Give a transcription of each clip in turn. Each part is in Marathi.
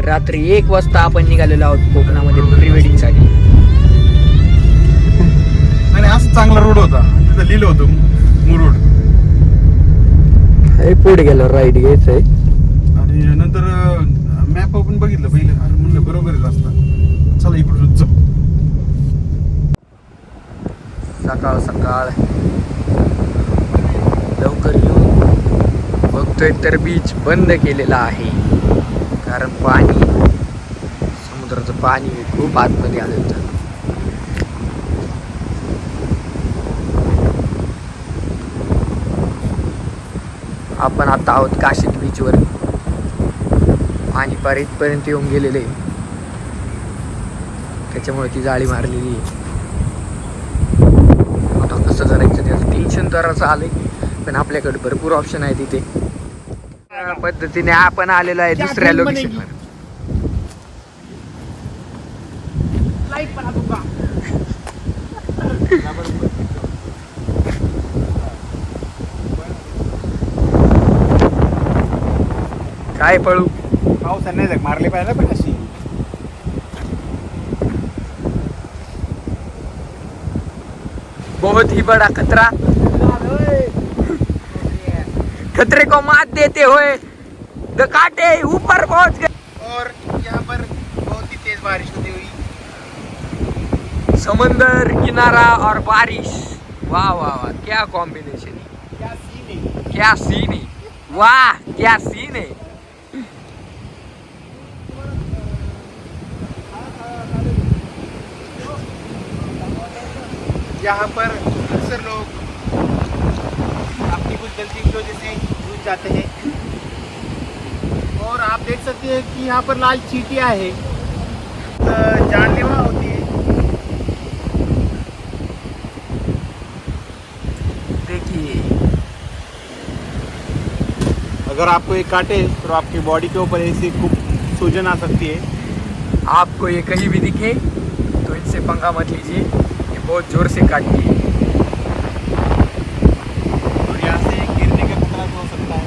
रात्री एक वाजता आपण निघालेलो आहोत कोकणामध्ये प्री वेडिंगसाठी. आणि असं चांगला रोड होता. तिथं लिहिलं होतं मुरुड. हे पुढे गेलो राईट घ्यायचंय. आणि नंतर मॅप आपण बघितलं पहिलं. सकाळ सकाळ. लवकर येऊन बघतोय तर बीच बंद केलेला आहे. कारण पाणी समुद्राचं पाणी खूप आतमध्ये आलं होतं. आपण आता आहोत काशीद बीचवर पाणी पार इथपर्यंत येऊन गेलेले. त्याच्यामुळे ती जाळी मारलेली आहे. कसं करायचं त्याचं टेन्शन जरासं आलंय पण आपल्याकडे भरपूर ऑप्शन आहे तिथे त्या पद्धतीने आपण आलेलो आहे दुसऱ्या लोकेशनवर काय पळू? पावसाने नाही मारले पाहिजे पण बहुत ही बड़ा खतरा। खतरे को मात देते हुए द कांटे ऊपर पहुँच गए। और यहाँ पर बहुत ही तेज बारिश होती हुई। समंदर किनारा और बारिश। वाह वाह वाह क्या कॉम्बिनेशन है। क्या सीन है? क्या सीन है। वाह क्या सीन है। यहाँ पर अक्सर लोग अपनी कुछ गलती की वजह से डूब जाते हैं। और आप देख सकते हैं कि यहाँ पर लाल चीटियाँ है। जानलेवा होती है। देखिए, अगर आपको ये काटे तो आपकी बॉडी के ऊपर ऐसी खूब सूजन आ सकती है। आपको ये कहीं भी दिखे तो इनसे पंगा मत लीजिए। बहुत ज़ोर से काटती है और यहाँ से गिरने का खतरा भी हो सकता है।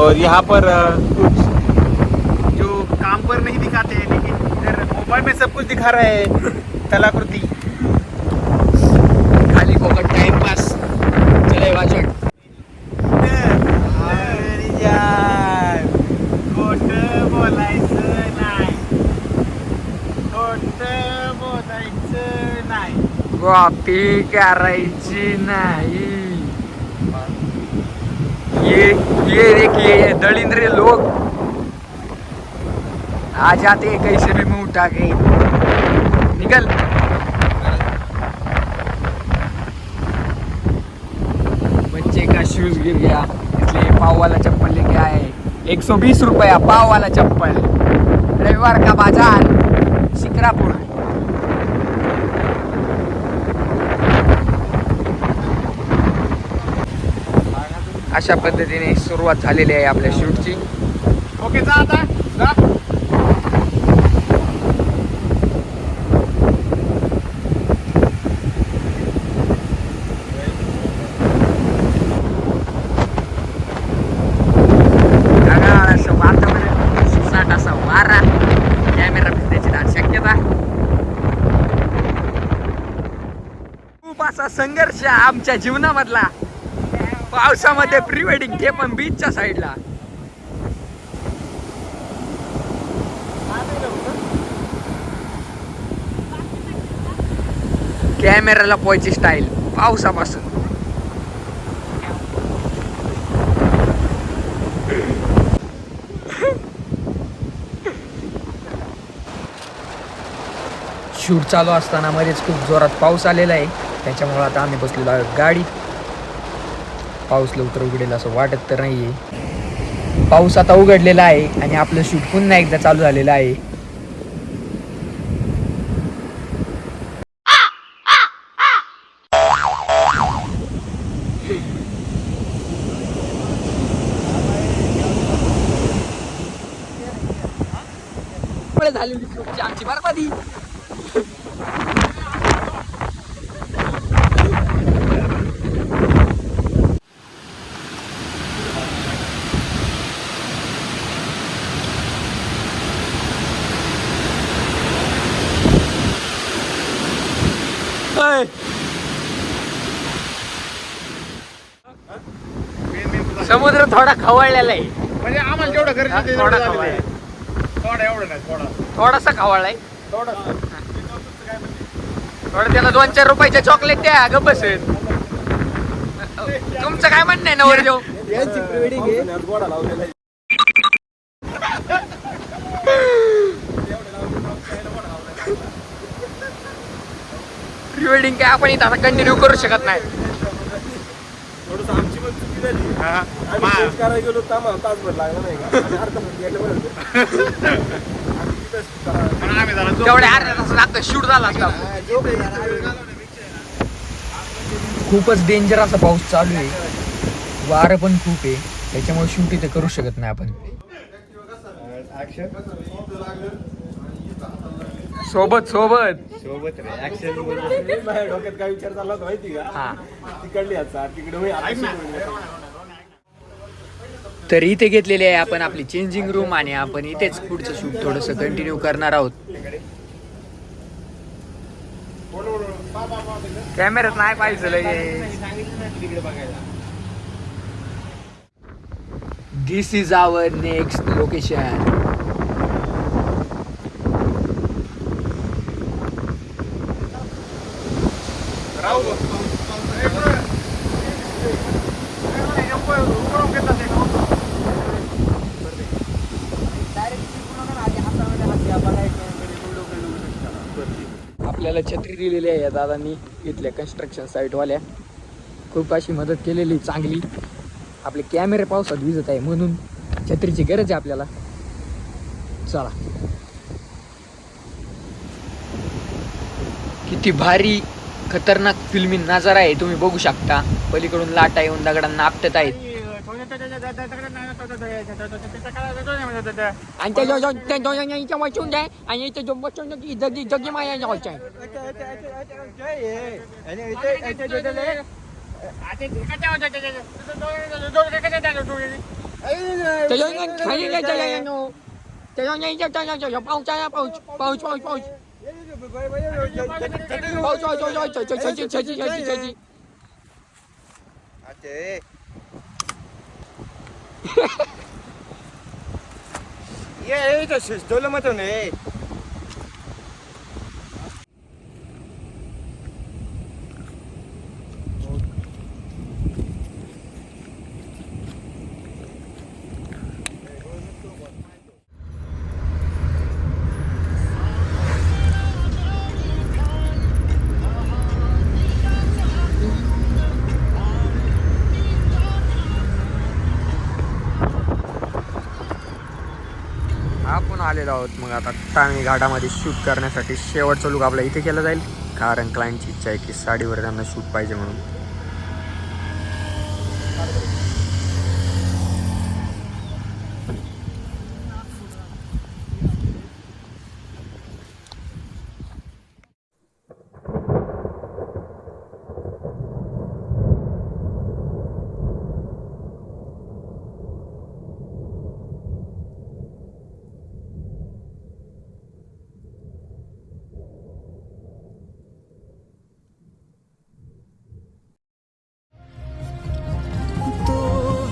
और यहाँ पर कुछ जो काम पर नहीं दिखाते हैं लेकिन इधर मोबाइल में सब कुछ दिखा रहे हैं। कलाकृति कॉपी करायची नाही. ये ये देखिए ये दलिंद्रे लोग आ जाते हैं कैसे भी मुंह उठा के निकल बच्चे का शूज गिर गया. इसलिए पाव वाला चप्पल लेके आए. एक सौ बीस रुपया पाव वाला चप्पल. रविवार का बाजार. शिक्रापुर अशा पद्धतीने सुरुवात झालेली आहे आपल्या शूटची. ओके जा आता. जा. ढगाळ असं वातावरण सुसाट असा वारा. कॅमेरा फिरण्याची दाट शक्यता. खूप असा संघर्ष आमच्या जीवनामधला. पावसामध्ये प्री वेडिंग ते पण बीचच्या साईडला कॅमेराला पोहायची स्टाईल पावसापासून. शूट चालू असताना मध्येच खूप जोरात पाऊस आलेला आहे. त्याच्यामुळं आता आम्ही बसलेलो आहोत गाडी पाऊस लवकर उघडेल असं वाटत तर नाही पाऊस आता उघडलेला आहे आणि आपलं शूट पुन्हा एकदा चालू झालेलं आहे. झाली आमची बरबादी. थोडा खवळलेला आहे. म्हणजे आम्हाला जेवढं गरजेचं आहे थोडा तेवढं झालेलं खवळलाय. आहे. थोडा एवढं नाही थोडा. थोडासा खवळलाय. थोडा थोडं त्याला दोन चार रुपयाच्या चॉकलेट द्या ग बसेल तुमचं काय म्हणणं आहे नवर देव प्री वेडिंग काय आपण इथं आता कंटिन्यू करू शकत नाही. थोडंसं आमची पण चुकी झाली. हा. आम्ही मा- चेंज करायला गेलो तर आम्हाला तासभर लागला नाही का? आणि अर्धा तास गेलं बरं होतं. आम्ही तिथंच करा- पण आम्ही जरा झोप- तेवढ्या अर्ध्या तास लागतं शूट झाला असता हा. खूपच डेंजर असा पाऊस चालू आहे. वारं पण खूप आहे. त्याच्यामुळे शूट इथे करू शकत नाही आपण. सोबत सोबत. सोबत रे ऍक्शन माझ्या डोक्यात काय विचार चालला होता माहिती हा का? तिकडली याचा तिकडे. तर इथे घेतलेली आहे आपण आपली चेंजिंग रूम आणि आपण इथेच पुढचं शूट थोडस कंटिन्यू करणार आहोत. कॅमेऱ्यात नाही पाहिजे this is our next location राहू गं. ए, पुढं. ए, पुढं, पुढं घेतला ते. आपल्याला छत्री दिलेली आहे या दादांनी इथल्या कन्स्ट्रक्शन साईटवाल्या खूप अशी मदत केलेली चांगली. आपले कॅमेरे पावसात भिजत आहे म्हणून छत्रीची गरज आहे आपल्याला. चला. किती भारी खतरनाक फिल्मी नजारा आहे तुम्ही बघू शकता. पलीकडून लाटा येऊन दगडांना आपटत आहेत. आणि त्या जो- जो- त्या दोघांच्या वाचून द्या आणि इथे जो बसून की जगी जगी माया जायचं आहे त्याच्यावर खाली नाही त्याला त्याच्यावर नाही त्याच्या पाऊस पाऊस पाऊस पाऊस पाऊस पाऊस पाऊस पाऊस छची छची छची छची એ એ તો સિસ્ધો લમતો ને आलेलो आहोत. मग आता टांगणी घाटामध्ये शूट करण्यासाठी शेवटचा लुक आपला इथे केला जाईल. कारण क्लायंटची इच्छा आहे की साडीवर त्यांना शूट पाहिजे म्हणून तो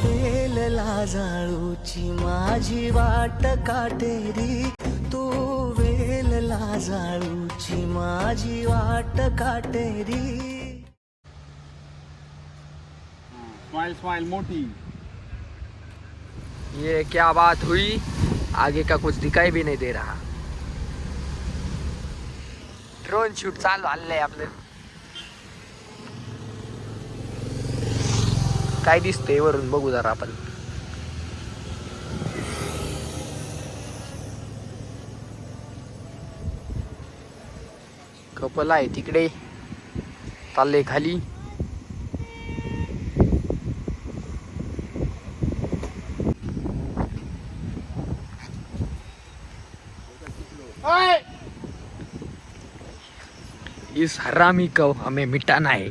वेल लाजाळूची माझी वाट काटेरी तो वेल लाजाळूची माझी वाट काटेरी स्माइल स्माइल मोठी ये क्या बात हुई? आगे का कुछ दिखाई भी नहीं दे रहा। ड्रोन शूट चालू आलंय आपलं. काय दिसतंय वरून बघू जरा आपण. कपल आहे तिकडे. चालले खाली! इस हरामी को हमें मिटाना है.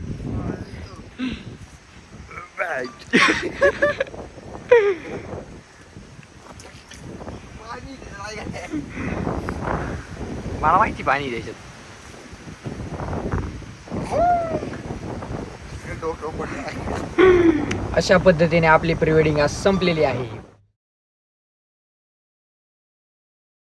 मला माहिती पाणी द्यायच्यात अशा पद्धतीने आपली प्री वेडिंग आज संपलेली आहे.